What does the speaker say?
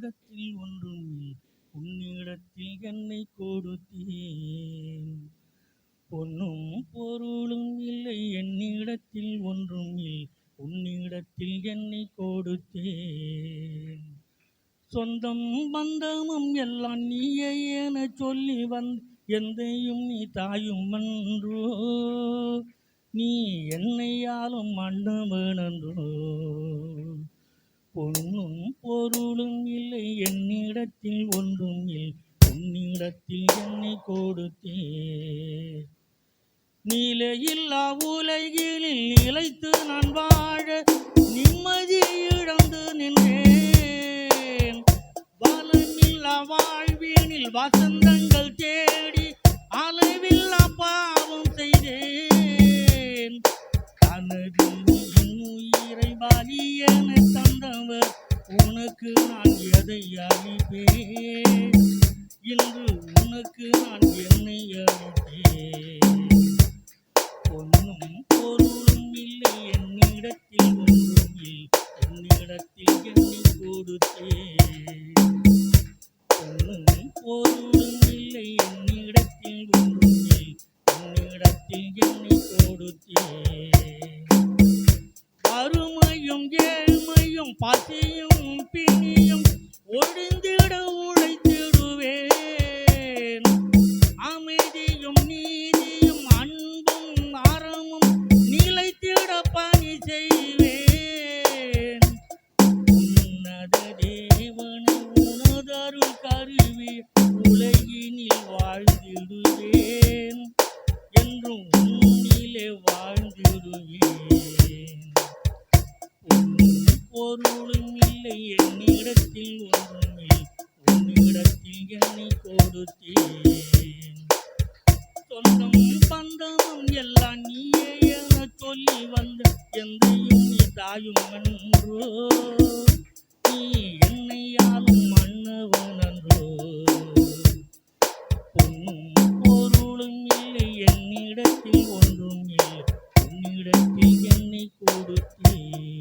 என்னிடத்தில் ஒன்றும் உன்னிடத்தில் என்னை கொடுத்தேன். பொன்னும் பொருளும் இல்லை என்னிடத்தில் ஒன்றும் இல்லை. உன்னிடத்தில் என்னை கொடுத்தேன். சொந்தம் பந்தமும் எல்லாம் நீயே என சொல்லி வந் எந்தையும் நீ தாயும் அன்றோ? நீ என்னையாலும் மன்னவனன்றோ உன்னிடத்தில் என்னை கொடுத்தே நீலையில்லா உலகினில் இழைத்து நான் வாழ நிம்மதி இழந்து நின்றேன். பலமில்லா வாழ்வினில் வசந்தங்கள் தேடி அளவில்லா பாவம் செய்தேன். கனவில் உயிரை பலி தந்தவர் உனக்கு நான் எதை அறிவேன் இன்று உனக்கு நான் என்னை அளிப்பேன் பொன்னும் பொருளும் இல்லை என்னிடத்தில் ஒன்றும் இல்லை என்னிடத்தில் என்னை கொடுத்தேன். பொன்னும் பொருளும் இல்லை என்னிடத்தில் ஒன்றும் இல்லை என்னிடத்தில் என்னை கொடுத்தேன். அருமையும் ஏழ்மையும் பசியும் வாழ்ந்திடுவேன் என்றும் உன்னிலே வாழ்ந்திடுவேன். பொருளும் இல்லை என்னிடத்தில் ஒன்றுமே உன்னிடத்தில் என்னை கொடுத்தேன். சொந்தம் பந்தமும் எல்லாம் நீயே என சொல்லி வந்த எந்தையும் நீ தாயும் அன்றோ. நீ என்னை ती